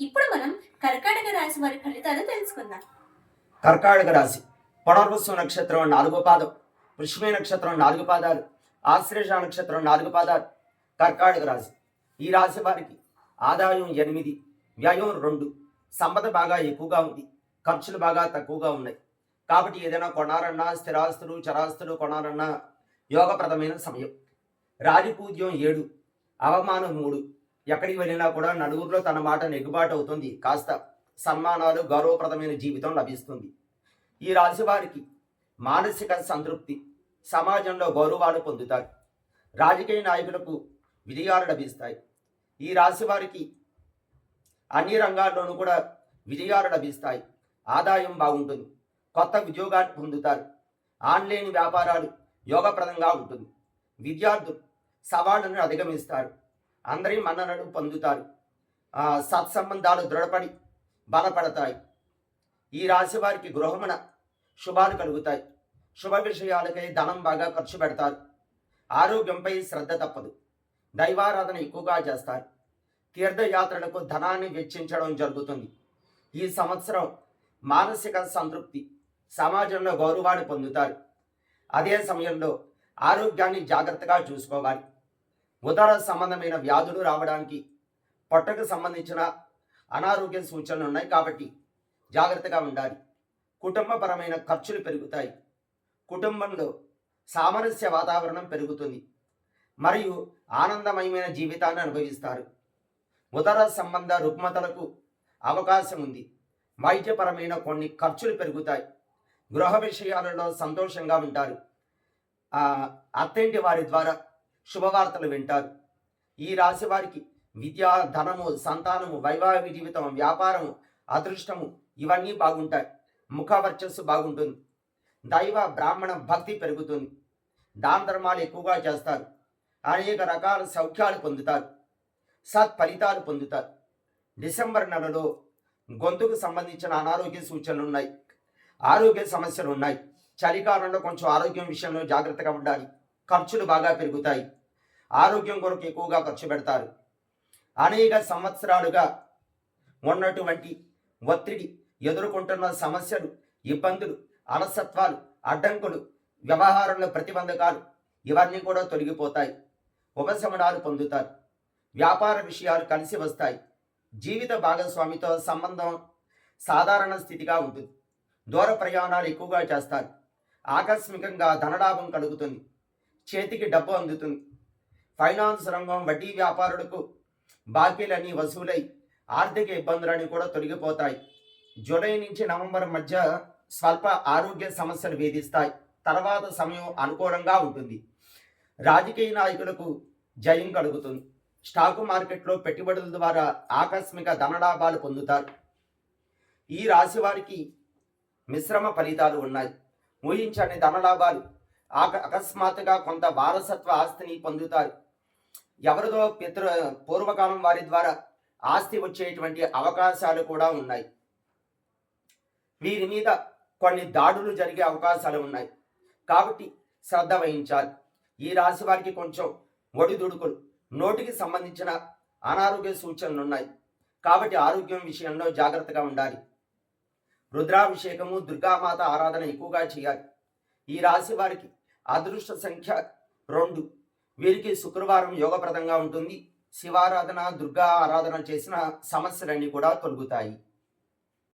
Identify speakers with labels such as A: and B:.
A: ఇప్పుడు మనం కర్కాటక రాశి వారి ఫలితాలు తెలుసుకుందాం.
B: కర్కాటక రాశి పునర్వసు నక్షత్రం నాలుగో పాదం వృష్మి నక్షత్రం నాలుగు పాదాలు ఆశ్లేష నక్షత్రం నాలుగు పాదాలు. కర్కాటక రాశి ఈ రాశి వారికి ఆదాయం ఎనిమిది వ్యయం రెండు సంపద బాగా ఎక్కువగా ఉంది ఖర్చులు బాగా తక్కువగా ఉన్నాయి. కాబట్టి ఏదైనా కొనాలన్నా స్థిరాస్తులు చరాస్తులు కొనాలన్నా యోగప్రదమైన సమయం. రాజపూజ్యం ఏడు అవమానం మూడు ఎక్కడికి వెళ్ళినా కూడా నలుగురిలో తన మాట నెగ్గుబాటు అవుతుంది. కాస్త సన్మానాలు గౌరవప్రదమైన జీవితం లభిస్తుంది. ఈ రాశి వారికి మానసిక సంతృప్తి సమాజంలో గౌరవాలు పొందుతారు. రాజకీయ నాయకులకు విజయాలు లభిస్తాయి. ఈ రాశి వారికి అన్ని రంగాల్లోనూ కూడా విజయాలు లభిస్తాయి. ఆదాయం బాగుంటుంది. కొత్త ఉద్యోగాలు పొందుతారు. ఆన్లైన్ వ్యాపారాలు యోగప్రదంగా ఉంటుంది. విద్యార్థులు సవాళ్ళను అధిగమిస్తారు. అందరి మన్ననలు పొందుతారు. సత్సంబంధాలు దృఢపడి బలపడతాయి. ఈ రాశి వారికి గృహమున శుభాలు కలుగుతాయి. శుభ విషయాలకై ధనం బాగా ఖర్చు పెడతారు. ఆరోగ్యంపై శ్రద్ధ తప్పదు. దైవారాధన ఎక్కువగా చేస్తారు. తీర్థయాత్రలకు ధనాన్ని వెచ్చించడం జరుగుతుంది. ఈ సంవత్సరం మానసిక సంతృప్తి సమాజంలో గౌరవాన్ని పొందుతారు. అదే సమయంలో ఆరోగ్యాన్ని జాగ్రత్తగా చూసుకోవాలి. ఉదర సంబంధమైన వ్యాధులు రావడానికి పొట్టకు సంబంధించిన అనారోగ్య సూచనలు ఉన్నాయి కాబట్టి జాగ్రత్తగా ఉండాలి. కుటుంబపరమైన ఖర్చులు పెరుగుతాయి. కుటుంబంలో సామరస్య వాతావరణం పెరుగుతుంది. మరియు ఆనందమయమైన జీవితాన్ని అనుభవిస్తారు. ఉదర సంబంధ రుగ్మతలకు అవకాశం ఉంది. వైద్యపరమైన కొన్ని ఖర్చులు పెరుగుతాయి. గృహ విషయాలలో సంతోషంగా ఉంటారు. ఆ, వారి ద్వారా శుభవార్తలు వింటారు. ఈ రాశి వారికి విద్య ధనము సంతానము వైవాహిక జీవితం వ్యాపారము అదృష్టము ఇవన్నీ బాగుంటాయి. ముఖ వర్చస్సు బాగుంటుంది. దైవ బ్రాహ్మణ భక్తి పెరుగుతుంది. దాన ధర్మాలు ఎక్కువగా చేస్తారు. అనేక రకాల సౌఖ్యాలు పొందుతారు. సత్ ఫలితాలు పొందుతారు. డిసెంబర్ నెలలో గొంతుకు సంబంధించిన అనారోగ్య సూచనలు ఉన్నాయి. ఆరోగ్య సమస్యలు ఉన్నాయి. చలికాలంలో కొంచెం ఆరోగ్యం విషయంలో జాగ్రత్తగా ఉండాలి. ఖర్చులు బాగా పెరుగుతాయి. ఆరోగ్యం కొరకు ఎక్కువగా ఖర్చు పెడతారు. అనేక సంవత్సరాలుగా ఉన్నటువంటి ఒత్తిడి ఎదుర్కొంటున్న సమస్యలు ఇబ్బందులు అలసత్వాలు అడ్డంకులు వ్యవహారంలో ప్రతిబంధకాలు ఇవన్నీ కూడా తొలగిపోతాయి. ఉపశమనాలు పొందుతారు. వ్యాపార విషయాలు కలిసి వస్తాయి. జీవిత భాగస్వామితో సంబంధం సాధారణ స్థితిగా ఉంటుంది. దూర ప్రయాణాలు ఎక్కువగా చేస్తారు. ఆకస్మికంగా ధనలాభం కలుగుతుంది. చేతికి డబ్బు అందుతుంది. ఫైనాన్స్ రంగం వడ్డీ వ్యాపారులకు బాకీలన్నీ వసూలై ఆర్థిక ఇబ్బందులన్నీ కూడా తొలగిపోతాయి. జూలై నుంచి నవంబర్ మధ్య స్వల్ప ఆరోగ్య సమస్యలు వేధిస్తాయి. తర్వాత సమయం అనుకూలంగా ఉంటుంది. రాజకీయ నాయకులకు జయం కలుగుతుంది. స్టాకు మార్కెట్లో పెట్టుబడుల ద్వారా ఆకస్మిక ధనలాభాలు పొందుతారు. ఈ రాశి వారికి మిశ్రమ ఫలితాలు ఉన్నాయి. ఊహించని ధనలాభాలు అకస్మాత్తుగా కొంత వారసత్వ ఆస్తిని పొందుతారు. ఎవరిదో పితృ పూర్వకాలం వారి ద్వారా ఆస్తి వచ్చేటువంటి అవకాశాలు కూడా ఉన్నాయి. వీరి మీద కొన్ని దాడులు జరిగే అవకాశాలు ఉన్నాయి. కాబట్టి శ్రద్ధ వహించాలి. ఈ రాశి వారికి కొంచెం ఒడిదుడుకులు నోటికి సంబంధించిన అనారోగ్య సూచనలు ఉన్నాయి. కాబట్టి ఆరోగ్యం విషయంలో జాగ్రత్తగా ఉండాలి. రుద్రాభిషేకము దుర్గామాత ఆరాధన ఎక్కువగా చేయాలి. ఈ రాశి వారికి అదృష్ట సంఖ్య రెండు. వీరికి శుక్రవారం యోగప్రదంగా ఉంటుంది. శివారాధన దుర్గా ఆరాధన చేసిన సమస్యలన్నీ కూడా తొలగుతాయి.